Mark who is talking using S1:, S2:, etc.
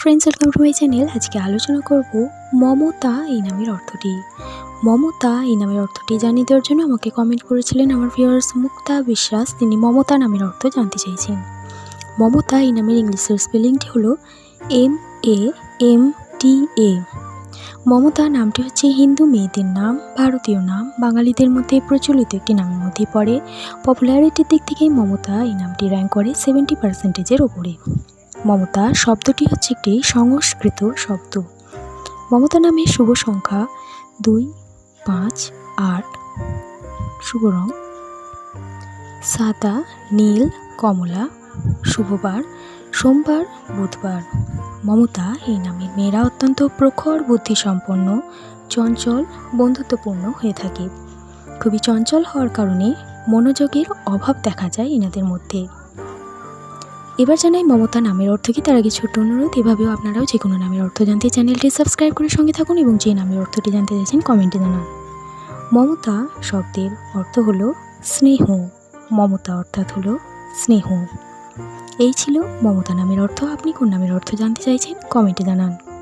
S1: Friends welcome to my channel আজকে আলোচনা করব মমতা এই নামের অর্থটি। মমতা এই নামের অর্থটি জানিয়ে দেওয়ার জন্য আমাকে কমেন্ট করেছিলেন আমার ভিউয়ার্স মুক্তা বিশ্বাস। তিনি মমতা নামের অর্থ জানতে চাইছেন। মমতা এই নামের ইংলিশের স্পেলিংটি হলো M A M T A Mamata নামটি হচ্ছে হিন্দু মেয়েদের নাম, ভারতীয় নাম। বাঙালিদের মধ্যে প্রচলিত একটি নামের মধ্যে পড়ে। পপুলারিটির দিক থেকে মমতা এই নামটি র্যাঙ্ক করে সেভেন্টি পার্সেন্টেজের ওপরে মমতা শব্দটি হচ্ছে একটি সংস্কৃত শব্দ। মমতা নামের শুভ সংখ্যা দুই, পাঁচ, আট। শুভ রং সাদা, নীল, কমলা। শুভবার সোমবার, বুধবার। মমতা এই নামের মেয়েরা অত্যন্ত প্রখর, বুদ্ধিসম্পন্ন, চঞ্চল, বন্ধুত্বপূর্ণ হয়ে থাকে। খুবই চঞ্চল হওয়ার কারণে মনোযোগের অভাব দেখা যায় এনাদের মধ্যে। এবার জানাই মমতা নামের অর্থ কি? তার আগে ছোট্ট অনুরোধ, এভাবেও আপনারাও যে কোনো নামের অর্থ জানতে চ্যানেলটি সাবস্ক্রাইব করে সঙ্গে থাকুন এবং যে নামের অর্থটি জানতে চাইছেন কমেন্টে জানান। মমতা শব্দের অর্থ হল স্নেহ। মমতা অর্থাৎ হল স্নেহ। এই ছিল মমতা নামের অর্থ। আপনি কোন নামের অর্থ জানতে চাইছেন কমেন্টে জানান।